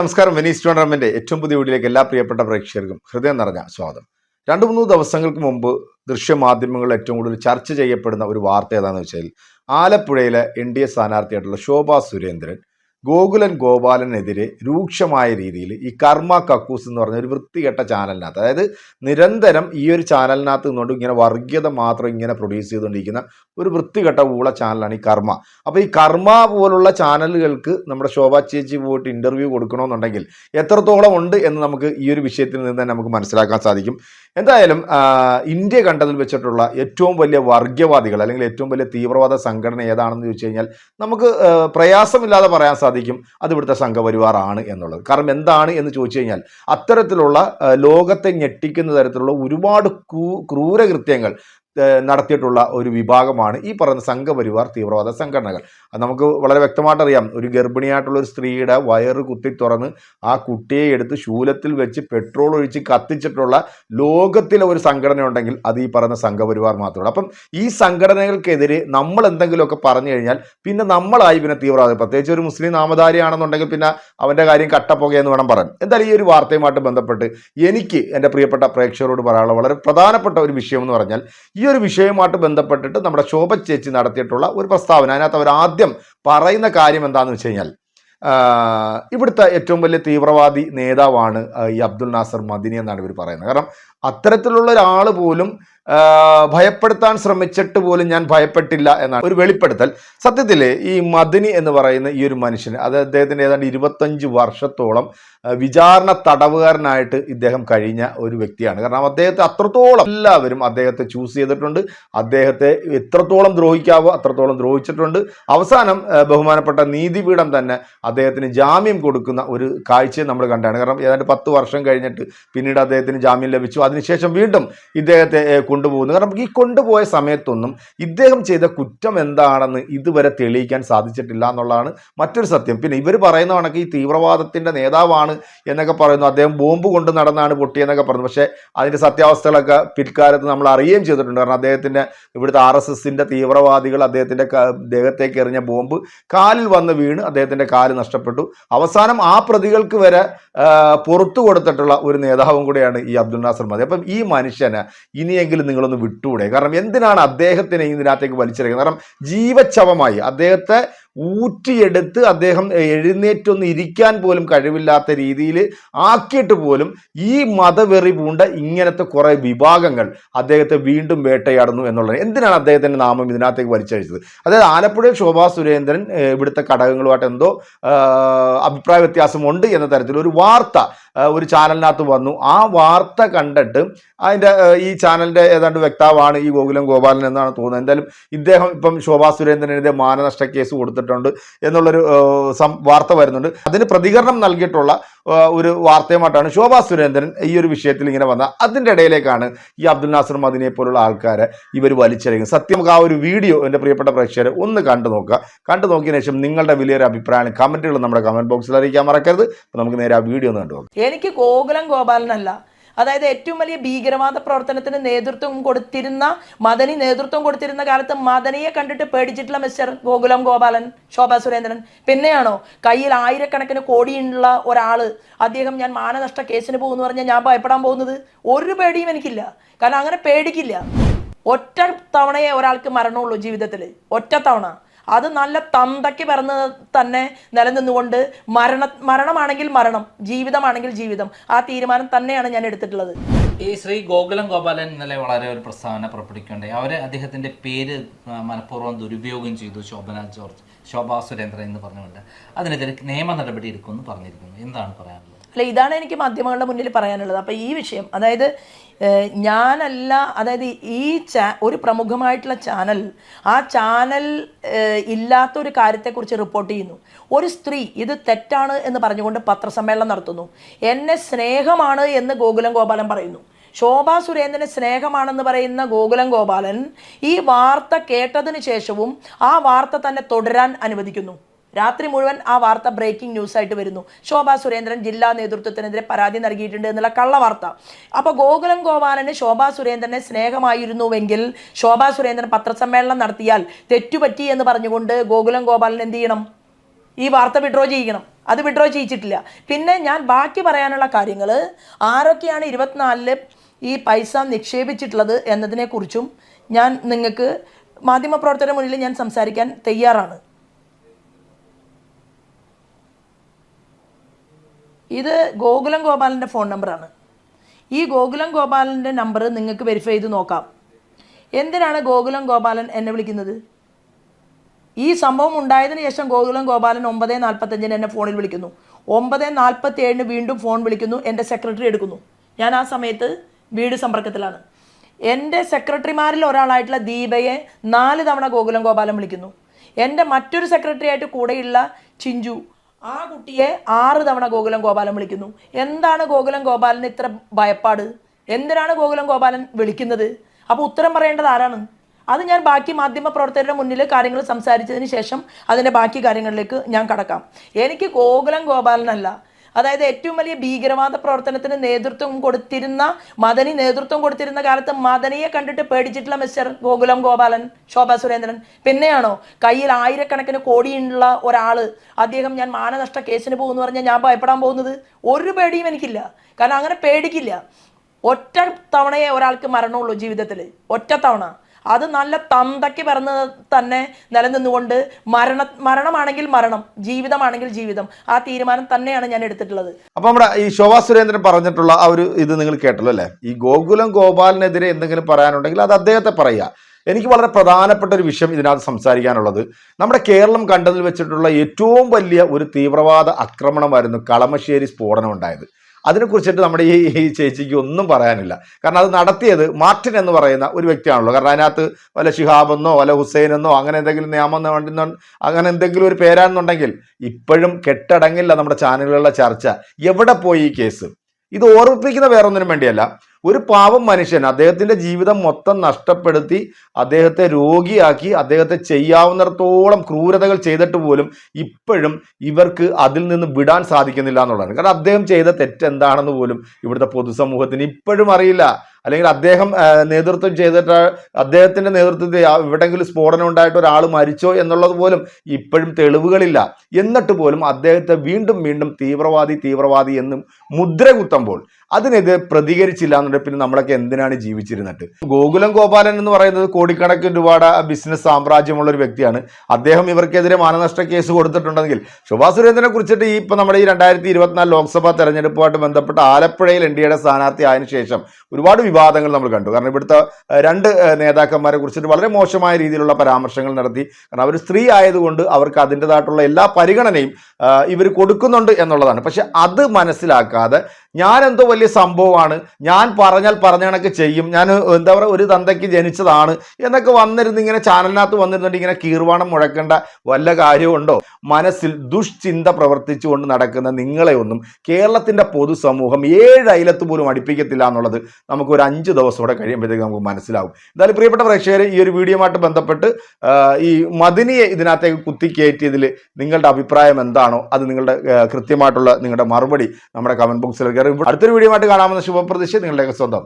നമസ്കാരം. Venice tournament ഏറ്റവും പുതിയ വീഡിയോയിലേക്ക് എല്ലാ പ്രിയപ്പെട്ട പ്രേക്ഷകർക്കും ഹൃദയം നിറഞ്ഞ സ്വാഗതം. രണ്ട് മൂന്ന് ദിവസങ്ങൾക്ക് മുമ്പ് ദൃശ്യമാധ്യമങ്ങളിൽ ഏറ്റവും കൂടുതൽ ചർച്ച ചെയ്യപ്പെടുന്ന ഒരു വാർത്ത ഏതാണെന്ന് വെച്ചാൽ ആലപ്പുഴയിലെ എൻ ഡി എ സ്ഥാനാർത്ഥിയായിട്ടുള്ള ശോഭാ സുരേന്ദ്രൻ ഗോകുലൻ ഗോപാലനെതിരെ രൂക്ഷമായ രീതിയിൽ ഈ കർമ്മ കക്കൂസ് എന്ന് പറഞ്ഞ ഒരു വൃത്തികെട്ട ചാനലിനകത്ത് അതായത് നിരന്തരം ഈ ഒരു ചാനലിനകത്ത് നിന്നുകൊണ്ട് ഇങ്ങനെ വർഗീയത മാത്രം ഇങ്ങനെ പ്രൊഡ്യൂസ് ചെയ്തുകൊണ്ടിരിക്കുന്ന ഒരു വൃത്തികെട്ട ഊള ചാനലാണ് ഈ കർമ്മ. അപ്പോൾ ഈ കർമ്മ പോലുള്ള ചാനലുകൾക്ക് നമ്മുടെ ശോഭാ ചേച്ചി പോയിട്ട് ഇന്റർവ്യൂ കൊടുക്കണമെന്നുണ്ടെങ്കിൽ എത്രത്തോളം ഉണ്ട് എന്ന് നമുക്ക് ഈ ഒരു വിഷയത്തിൽ നിന്ന് തന്നെ നമുക്ക് മനസ്സിലാക്കാൻ സാധിക്കും. എന്തായാലും ഇന്ത്യ കണ്ടതിൽ വെച്ചിട്ടുള്ള ഏറ്റവും വലിയ വർഗീയവാദികൾ അല്ലെങ്കിൽ ഏറ്റവും വലിയ തീവ്രവാദ സംഘടന ഏതാണെന്ന് ചോദിച്ചു കഴിഞ്ഞാൽ നമുക്ക് പ്രയാസമില്ലാതെ പറയാൻ അത് ഇവിടുത്തെ സംഘപരിവാറാണ് എന്നുള്ളത്. കാരണം എന്താണ് എന്ന് ചോദിച്ചു കഴിഞ്ഞാൽ അത്തരത്തിലുള്ള ലോകത്തെ ഞെട്ടിക്കുന്ന തരത്തിലുള്ള ഒരുപാട് ക്രൂരകൃത്യങ്ങൾ നടത്തിയിട്ടുള്ള ഒരു വിഭാഗമാണ് ഈ പറയുന്ന സംഘപരിവാർ തീവ്രവാദ സംഘടനകൾ. അത് നമുക്ക് വളരെ വ്യക്തമായിട്ട് അറിയാം ഒരു ഗർഭിണിയായിട്ടുള്ള ഒരു സ്ത്രീയുടെ വയറ് കുത്തി തുറന്ന് ആ കുട്ടിയെ എടുത്ത് ശൂലത്തിൽ വെച്ച് പെട്രോൾ ഒഴിച്ച് കത്തിച്ചിട്ടുള്ള ലോകത്തിലെ ഒരു സംഘടന ഉണ്ടെങ്കിൽ അത് ഈ പറയുന്ന സംഘപരിവാർ മാത്രമാണ് അപ്പം ഈ സംഘടനകൾക്കെതിരെ നമ്മൾ എന്തെങ്കിലുമൊക്കെ പറഞ്ഞു കഴിഞ്ഞാൽ പിന്നെ നമ്മളായി പിന്നെ തീവ്രവാദം. പ്രത്യേകിച്ച് ഒരു മുസ്ലിം നാമധാരിയാണെന്നുണ്ടെങ്കിൽ പിന്നെ അവന്റെ കാര്യം കട്ടപ്പുകയെന്ന് വേണം പറയാൻ. എന്തായാലും ഈ ഒരു വാർത്തയുമായിട്ട് ബന്ധപ്പെട്ട് എനിക്ക് എന്റെ പ്രിയപ്പെട്ട പ്രേക്ഷകരോട് പറയാനുള്ള വളരെ പ്രധാനപ്പെട്ട ഒരു വിഷയം എന്ന് പറഞ്ഞാൽ ഈ ഒരു വിഷയവുമായിട്ട് ബന്ധപ്പെട്ടിട്ട് നമ്മുടെ ശോഭ ചേച്ചി നടത്തിയിട്ടുള്ള ഒരു പ്രസ്താവന. അതിനകത്ത് അവർ ആദ്യം പറയുന്ന കാര്യം എന്താണെന്ന് വെച്ച് കഴിഞ്ഞാൽ ഇവിടുത്തെ ഏറ്റവും വലിയ തീവ്രവാദി നേതാവാണ് ഈ അബ്ദുൽ നാസർ മദിനി എന്നാണ് ഇവർ പറയുന്നത്. കാരണം അത്തരത്തിലുള്ള ഒരാൾ പോലും ഭയപ്പെടുത്താൻ ശ്രമിച്ചിട്ട് പോലും ഞാൻ ഭയപ്പെട്ടില്ല എന്നാണ്. ഒരു വെളിപ്പെടുത്തൽ. സത്യത്തിൽ ഈ മദിനി എന്ന് പറയുന്ന ഈ ഒരു മനുഷ്യന് അത് അദ്ദേഹത്തിന് ഏതാണ്ട് ഇരുപത്തഞ്ച് വർഷത്തോളം വിചാരണ തടവുകാരനായിട്ട് ഇദ്ദേഹം കഴിഞ്ഞ ഒരു വ്യക്തിയാണ്. കാരണം അദ്ദേഹത്തെ അത്രത്തോളം എല്ലാവരും അദ്ദേഹത്തെ ചൂസ് ചെയ്തിട്ടുണ്ട്. അദ്ദേഹത്തെ എത്രത്തോളം ദ്രോഹിക്കാവോ അത്രത്തോളം ദ്രോഹിച്ചിട്ടുണ്ട്. അവസാനം ബഹുമാനപ്പെട്ട നീതിപീഠം തന്നെ അദ്ദേഹത്തിന് ജാമ്യം കൊടുക്കുന്ന ഒരു കാഴ്ച നമ്മൾ കണ്ടാണ്. കാരണം ഏതാണ്ട് പത്ത് വർഷം കഴിഞ്ഞിട്ട് പിന്നീട് അദ്ദേഹത്തിന് ജാമ്യം ലഭിച്ചു. അതിനുശേഷം വീണ്ടും ഇദ്ദേഹത്തെ കൊണ്ടുപോകുന്നു. കാരണം ഈ കൊണ്ടുപോയ സമയത്തൊന്നും ഇദ്ദേഹം ചെയ്ത കുറ്റം എന്താണെന്ന് ഇതുവരെ തെളിയിക്കാൻ സാധിച്ചിട്ടില്ല എന്നുള്ളതാണ് മറ്റൊരു സത്യം. പിന്നെ ഇവർ പറയുന്ന കണക്ക് ഈ തീവ്രവാദത്തിന്റെ നേതാവാണ് എന്നൊക്കെ പറയുന്നു. അദ്ദേഹം ബോംബ് കൊണ്ട് നടന്നാണ് പൊട്ടിയെന്നൊക്കെ പറഞ്ഞു പക്ഷേ അതിന്റെ സത്യാവസ്ഥകളൊക്കെ പിൽക്കാലത്ത് നമ്മൾ അറിയുകയും ചെയ്തിട്ടുണ്ട്. കാരണം അദ്ദേഹത്തിന്റെ ഇവിടുത്തെ ആർ എസ് എസിന്റെ തീവ്രവാദികൾ അദ്ദേഹത്തിന്റെ ദേഹത്തേക്ക് എറിഞ്ഞ ബോംബ് കാലിൽ വന്ന് വീണ് അദ്ദേഹത്തിന്റെ കാൽ നഷ്ടപ്പെട്ടു. അവസാനം ആ പ്രതികൾക്ക് വരെ പുറത്തു കൊടുത്തിട്ടുള്ള ഒരു നേതാവും കൂടെയാണ് ഈ അബ്ദുൽ നാസർ മതി. അപ്പം ഈ മനുഷ്യന് ഇനിയെങ്കിലും നിങ്ങളൊന്ന് വിട്ടുകൂടെ കാരണം എന്തിനാണ് അദ്ദേഹത്തിനെ ഇതിനകത്തേക്ക് വലിച്ചെറിയുന്നത് കാരണം ജീവച്ഛവമായി അദ്ദേഹത്തെ ഊറ്റിയെടുത്ത് അദ്ദേഹം എഴുന്നേറ്റൊന്ന് ഇരിക്കാൻ പോലും കഴിവില്ലാത്ത രീതിയിൽ ആക്കിയിട്ട് പോലും ഈ മതവെറി പൂണ്ട ഇങ്ങനത്തെ കുറേ വിഭാഗങ്ങൾ അദ്ദേഹത്തെ വീണ്ടും വേട്ടയാടുന്നു എന്നുള്ളത്. എന്തിനാണ് അദ്ദേഹത്തിന്റെ നാമം ഇതിനകത്തേക്ക് വലിച്ചഴിച്ചത്? അതായത് ആലപ്പുഴയിൽ ശോഭാ സുരേന്ദ്രൻ ഇവിടുത്തെ ഘടകങ്ങളുമായിട്ട് എന്തോ അഭിപ്രായ വ്യത്യാസമുണ്ട് എന്ന തരത്തിൽ ഒരു വാർത്ത ഒരു ചാനലിനകത്ത് വന്നു. ആ വാർത്ത കണ്ടിട്ട് അതിന്റെ ഈ ചാനലിന്റെ ഏതാണ്ട് വ്യക്താവാണ് ഈ ഗോകുലം ഗോപാലൻ എന്നാണ് തോന്നുന്നത്. എന്തായാലും ഇദ്ദേഹം ഇപ്പം ശോഭാ സുരേന്ദ്രനെതിരെ മാനനഷ്ട കേസ് കൊടുത്തിട്ടുണ്ട് എന്നുള്ളൊരു വാർത്ത വരുന്നുണ്ട്. അതിന് പ്രതികരണം നൽകിയിട്ടുള്ള ഒരു വാർത്തയുമായിട്ടാണ് ശോഭാ സുരേന്ദ്രൻ ഈ ഒരു വിഷയത്തിൽ ഇങ്ങനെ വന്ന. അതിന്റെ ഇടയിലേക്കാണ് ഈ അബ്ദുൽ നാസർ മദിനെ പോലുള്ള ആൾക്കാരെ ഇവർ വലിച്ചെറിയുന്നത്. സത്യം ആ ഒരു വീഡിയോ എന്റെ പ്രിയപ്പെട്ട പ്രേക്ഷകർ ഒന്ന് കണ്ടു നോക്കുക. കണ്ടു നോക്കിയതിനു ശേഷം നിങ്ങളുടെ വലിയൊരു അഭിപ്രായം കമന്റുകൾ നമ്മുടെ കമന്റ് ബോക്സിൽ അറിയിക്കാൻ മറക്കരുത്. നമുക്ക് നേരെ ആ വീഡിയോ ഒന്ന് കണ്ടു നോക്കാം. എനിക്ക് ഗോകുലം ഗോപാലനല്ല അതായത് ഏറ്റവും വലിയ ഭീകരവാദ പ്രവർത്തനത്തിന് നേതൃത്വം കൊടുത്തിരുന്ന മദനി നേതൃത്വം കൊടുത്തിരുന്ന കാലത്ത് മദനിയെ കണ്ടിട്ട് പേടിച്ചിട്ടുള്ള മിസ്റ്റർ ഗോകുലം ഗോപാലൻ ശോഭാ സുരേന്ദ്രൻ. പിന്നെയാണോ കയ്യിൽ ആയിരക്കണക്കിന് കോടിയുള്ള ഒരാൾ അദ്ദേഹം ഞാൻ മാനനഷ്ട കേസിന് പോകുന്നു പറഞ്ഞാൽ ഞാൻ ഭയപ്പെടാൻ പോകുന്നത്? ഒരു പേടിയും എനിക്കില്ല. കാരണം അങ്ങനെ പേടിക്കില്ല. ഒറ്റ തവണയെ ഒരാൾക്ക് മരണമുള്ളൂ ജീവിതത്തിൽ ഒറ്റ തവണ. അത് നല്ല തന്തയ്ക്ക് പറന്ന് തന്നെ നിലനിന്നുകൊണ്ട് മരണ മരണമാണെങ്കിൽ മരണം ജീവിതമാണെങ്കിൽ ജീവിതം. ആ തീരുമാനം തന്നെയാണ് ഞാൻ എടുത്തിട്ടുള്ളത്. ഈ ശ്രീ ഗോകുലം ഗോപാലൻ ഇന്നലെ വളരെ ഒരു പ്രസ്താവന പുറപ്പെടുവിക്കുകയുണ്ടായി. അവരെ അദ്ദേഹത്തിന്റെ പേര് മനഃപൂർവം ദുരുപയോഗം ചെയ്തു ശോഭന ജോർജ് ശോഭാ സുരേന്ദ്രൻ എന്ന് പറഞ്ഞുകൊണ്ട്. അതിനെതിരെ നിയമ നടപടി എടുക്കുമെന്ന് പറഞ്ഞിരിക്കുന്നു. എന്താണ് പറയാനുള്ളത്? അല്ല ഇതാണ് എനിക്ക് മാധ്യമങ്ങളുടെ മുന്നിൽ പറയാനുള്ളത്. അപ്പോൾ ഈ വിഷയം അതായത് ഞാനല്ല അതായത് ഈ ചാ ഒരു പ്രമുഖമായിട്ടുള്ള ചാനൽ ആ ചാനൽ ഇല്ലാത്ത ഒരു കാര്യത്തെക്കുറിച്ച് റിപ്പോർട്ട് ചെയ്യുന്നു. ഒരു സ്ത്രീ ഇത് തെറ്റാണ് എന്ന് പറഞ്ഞുകൊണ്ട് പത്രസമ്മേളനം നടത്തുന്നു. എന്നെ സ്നേഹമാണ് എന്ന് ഗോകുലം ഗോപാലൻ പറയുന്നു. ശോഭാ സുരേന്ദ്രന് സ്നേഹമാണെന്ന് പറയുന്ന ഗോകുലം ഗോപാലൻ ഈ വാർത്ത കേട്ടതിന് ശേഷവും ആ വാർത്ത തന്നെ തുടരാൻ അനുവദിക്കുന്നു. രാത്രി മുഴുവൻ ആ വാർത്ത ബ്രേക്കിംഗ് ന്യൂസ് ആയിട്ട് വരുന്നു. ശോഭാ സുരേന്ദ്രൻ ജില്ലാ നേതൃത്വത്തിനെതിരെ പരാതി നൽകിയിട്ടുണ്ട് എന്നുള്ള കള്ള വാർത്ത. അപ്പോൾ ഗോകുലം ഗോപാലന് ശോഭാ സുരേന്ദ്രനെ സ്നേഹമായിരുന്നുവെങ്കിൽ ശോഭാ സുരേന്ദ്രൻ പത്രസമ്മേളനം നടത്തിയാൽ തെറ്റുപറ്റി എന്ന് പറഞ്ഞുകൊണ്ട് ഗോകുലം ഗോപാലൻ എന്ത് ചെയ്യണം? ഈ വാർത്ത വിഡ്രോ ചെയ്യിക്കണം. അത് വിഡ്രോ ചെയ്യിച്ചിട്ടില്ല. പിന്നെ ഞാൻ ബാക്കി പറയാനുള്ള കാര്യങ്ങൾ ആരൊക്കെയാണ് ഇരുപത്തിനാലിൽ ഈ പൈസ നിക്ഷേപിച്ചിട്ടുള്ളത് എന്നതിനെക്കുറിച്ചും ഞാൻ നിങ്ങൾക്ക് മാധ്യമപ്രവർത്തകരുടെ മുന്നിൽ ഞാൻ സംസാരിക്കാൻ തയ്യാറാണ്. ഇത് ഗോകുലം ഗോപാലന്റെ ഫോൺ നമ്പറാണ്. ഈ ഗോകുലം ഗോപാലന്റെ നമ്പർ നിങ്ങൾക്ക് വെരിഫൈ ചെയ്ത് നോക്കാം. എന്തിനാണ് ഗോകുലം ഗോപാലൻ എന്നെ വിളിക്കുന്നത്? ഈ സംഭവം ഉണ്ടായതിന് ശേഷം ഗോകുലം ഗോപാലൻ ഒമ്പത് നാൽപ്പത്തഞ്ചിന് എന്നെ ഫോണിൽ വിളിക്കുന്നു. ഒമ്പത് നാൽപ്പത്തി ഏഴിന് വീണ്ടും ഫോൺ വിളിക്കുന്നു എന്റെ സെക്രട്ടറി എടുക്കുന്നു. ഞാൻ ആ സമയത്ത് വീട് സമ്പർക്കത്തിലാണ്. എന്റെ സെക്രട്ടറിമാരിൽ ഒരാളായിട്ടുള്ള ദീപയെ നാല് തവണ ഗോകുലം ഗോപാലൻ വിളിക്കുന്നു. എന്റെ മറ്റൊരു സെക്രട്ടറി ആയിട്ട് കൂടെയുള്ള ചിഞ്ചു ആ കുട്ടിയെ ആറ് തവണ ഗോകുലം ഗോപാലൻ വിളിക്കുന്നു. എന്താണ് ഗോകുലം ഗോപാലന് ഇത്ര ഭയപ്പാട്? എന്തിനാണ് ഗോകുലം ഗോപാലൻ വിളിക്കുന്നത്? അപ്പോൾ ഉത്തരം പറയേണ്ടത് ആരാണ്? അത് ഞാൻ ബാക്കി മാധ്യമ പ്രവർത്തകരുടെ മുന്നിൽ കാര്യങ്ങൾ സംസാരിച്ചതിന് ശേഷം അതിന്റെ ബാക്കി കാര്യങ്ങളിലേക്ക് ഞാൻ കടക്കാം. എനിക്ക് ഗോകുലം ഗോപാലനല്ല. അതായത് ഏറ്റവും വലിയ ഭീകരവാദ പ്രവർത്തനത്തിന് നേതൃത്വം കൊടുത്തിരുന്ന മദനി നേതൃത്വം കൊടുത്തിരുന്ന കാലത്ത് മദനിയെ കണ്ടിട്ട് പേടിച്ചിട്ടുള്ള മിസ്റ്റർ ഗോകുലം ഗോപാലൻ ശോഭാ സുരേന്ദ്രൻ. പിന്നെയാണോ കയ്യിൽ ആയിരക്കണക്കിന് കോടിയുള്ള ഒരാൾ അദ്ദേഹം ഞാൻ മാനനഷ്ട കേസിന് പോകുമെന്ന് പറഞ്ഞാൽ ഞാൻ ഭയപ്പെടാൻ പോകുന്നത്? ഒരു പേടിയും എനിക്കില്ല. കാരണം അങ്ങനെ പേടിക്കില്ല. ഒറ്റ തവണയെ ഒരാൾക്ക് മരണമുള്ളൂ ജീവിതത്തിൽ ഒറ്റ തവണ. അത് നല്ല തന്തയ്ക്ക് പിറന്ന് തന്നെ നിലനിന്നുകൊണ്ട് മരണ മരണമാണെങ്കിൽ മരണം ജീവിതമാണെങ്കിൽ ജീവിതം. ആ തീരുമാനം തന്നെയാണ് ഞാൻ എടുത്തിട്ടുള്ളത്. അപ്പൊ നമ്മുടെ ഈ ശോഭാ സുരേന്ദ്രൻ പറഞ്ഞിട്ടുള്ള ആ ഒരു ഇത് നിങ്ങൾ കേട്ടല്ലോ അല്ലേ? ഈ ഗോകുലം ഗോപാലിനെതിരെ എന്തെങ്കിലും പറയാനുണ്ടെങ്കിൽ അത് അദ്ദേഹത്തെ പറയുക. എനിക്ക് വളരെ പ്രധാനപ്പെട്ട ഒരു വിഷയം ഇതിനകത്ത് സംസാരിക്കാനുള്ളത്. നമ്മുടെ കേരളം കണ്ടതിൽ വെച്ചിട്ടുള്ള ഏറ്റവും വലിയ ഒരു തീവ്രവാദ ആക്രമണമായിരുന്നു കളമശ്ശേരി സ്ഫോടനം ഉണ്ടായത്. അതിനെക്കുറിച്ചിട്ട് നമ്മുടെ ഈ ഈ ചേച്ചിക്ക് ഒന്നും പറയാനില്ല. കാരണം അത് നടത്തിയത് മാർട്ടിൻ എന്ന് പറയുന്ന ഒരു വ്യക്തിയാണല്ലോ. കാരണം അതിനകത്ത് വല്ല ഷിഹാബെന്നോ വല്ല ഹുസൈനെന്നോ അങ്ങനെ എന്തെങ്കിലും നിയമം അങ്ങനെ എന്തെങ്കിലും ഒരു പേരാണെന്നുണ്ടെങ്കിൽ ഇപ്പോഴും കെട്ടടങ്ങില്ല നമ്മുടെ ചാനലുകളിലെ ചർച്ച. എവിടെ പോയി ഈ കേസ്? ഇത് ഓർമ്മിപ്പിക്കുന്ന വേറൊന്നിനും വേണ്ടിയല്ല. ഒരു പാവം മനുഷ്യൻ അദ്ദേഹത്തിന്റെ ജീവിതം മൊത്തം നഷ്ടപ്പെടുത്തി അദ്ദേഹത്തെ രോഗിയാക്കി അദ്ദേഹത്തെ ചെയ്യാവുന്നിടത്തോളം ക്രൂരതകൾ ചെയ്തിട്ട് പോലും ഇപ്പോഴും ഇവർക്ക് അതിൽ നിന്ന് വിടാൻ സാധിക്കുന്നില്ല എന്നുള്ളതാണ്. കാരണം അദ്ദേഹം ചെയ്ത തെറ്റെന്താണെന്ന് പോലും ഇവിടുത്തെ പൊതുസമൂഹത്തിന് ഇപ്പോഴും അറിയില്ല. അല്ലെങ്കിൽ അദ്ദേഹം നേതൃത്വം ചെയ്തിട്ട് അദ്ദേഹത്തിന്റെ നേതൃത്വത്തിൽ എവിടെയെങ്കിലും സ്ഫോടനം ഉണ്ടായിട്ട് ഒരാൾ മരിച്ചോ എന്നുള്ളത് പോലും ഇപ്പോഴും തെളിവുകളില്ല. എന്നിട്ട് പോലും അദ്ദേഹത്തെ വീണ്ടും വീണ്ടും തീവ്രവാദി തീവ്രവാദി എന്നും മുദ്ര കുത്തുമ്പോൾ അതിനെതിരെ പ്രതികരിച്ചില്ല എന്നുണ്ടെങ്കിൽ പിന്നെ നമ്മളൊക്കെ എന്തിനാണ് ജീവിച്ചിരുന്നിട്ട്? ഗോകുലം ഗോപാലൻ എന്ന് പറയുന്നത് കോടിക്കണക്കിന് രൂപയുടെ ബിസിനസ് സാമ്രാജ്യമുള്ള ഒരു വ്യക്തിയാണ്. അദ്ദേഹം ഇവർക്കെതിരെ മാനനഷ്ട കേസ് കൊടുത്തിട്ടുണ്ടെങ്കിൽ ശോഭാ സുരേന്ദ്രനെ കുറിച്ചിട്ട് ഈ ഇപ്പൊ നമ്മുടെ ഈ രണ്ടായിരത്തി ഇരുപത്തിനാല് ലോക്സഭാ തെരഞ്ഞെടുപ്പുമായിട്ട് ബന്ധപ്പെട്ട് ആലപ്പുഴയിൽ എൻ ഡി എയുടെ സ്ഥാനാർത്ഥി ആയതിനു ശേഷം ഒരുപാട് വിവാദങ്ങൾ നമ്മൾ കണ്ടു. കാരണം ഇവിടുത്തെ രണ്ട് നേതാക്കന്മാരെ കുറിച്ചിട്ട് വളരെ മോശമായ രീതിയിലുള്ള പരാമർശങ്ങൾ നടത്തി. കാരണം അവർ സ്ത്രീ ആയതുകൊണ്ട് അവർക്ക് അതിന്റെതായിട്ടുള്ള എല്ലാ പരിഗണനയും ഇവർ കൊടുക്കുന്നുണ്ട് എന്നുള്ളതാണ്. പക്ഷെ അത് മനസ്സിലാക്കാതെ ഞാൻ എന്തോ വലിയ സംഭവമാണ്. ഞാൻ പറഞ്ഞാൽ പറഞ്ഞ കണക്ക് ചെയ്യും. ഞാൻ എന്താ പറയുക ഒരു തന്തയ്ക്ക് ജനിച്ചതാണ്. എന്നൊക്കെ വന്നിരുന്ന് ഇങ്ങനെ ചാനലിനകത്ത് വന്നിരുന്നിട്ട് ഇങ്ങനെ കീർവാണം മുഴക്കേണ്ട വല്ല കാര്യമുണ്ടോ മനസ്സിൽ ദുഷ്ചിന്ത പ്രവർത്തിച്ചുകൊണ്ട് നടക്കുന്ന നിങ്ങളെ ഒന്നും കേരളത്തിന്റെ പൊതുസമൂഹം ഏഴ് പോലും അടുപ്പിക്കത്തില്ല എന്നുള്ളത് നമുക്ക് ഒരു അഞ്ച് ദിവസം കൂടെ കഴിയുമ്പോഴത്തേക്ക് നമുക്ക് മനസ്സിലാവും. എന്തായാലും പ്രിയപ്പെട്ട പ്രേക്ഷകർ ഈ ഒരു വീഡിയോയുമായിട്ട് ബന്ധപ്പെട്ട് ഈ മദിനിയെ ഇതിനകത്തേക്ക് കുത്തിക്കയറ്റിയതിൽ നിങ്ങളുടെ അഭിപ്രായം എന്താണോ അത് നിങ്ങളുടെ കൃത്യമായിട്ടുള്ള നിങ്ങളുടെ മറുപടി നമ്മുടെ കമന്റ് ബോക്സിൽ അടുത്തൊരു വീഡിയോ ആയിട്ട് കാണാമെന്ന ശുഭപ്രതീക്ഷ നിങ്ങളുടെയൊക്കെ സ്വന്തം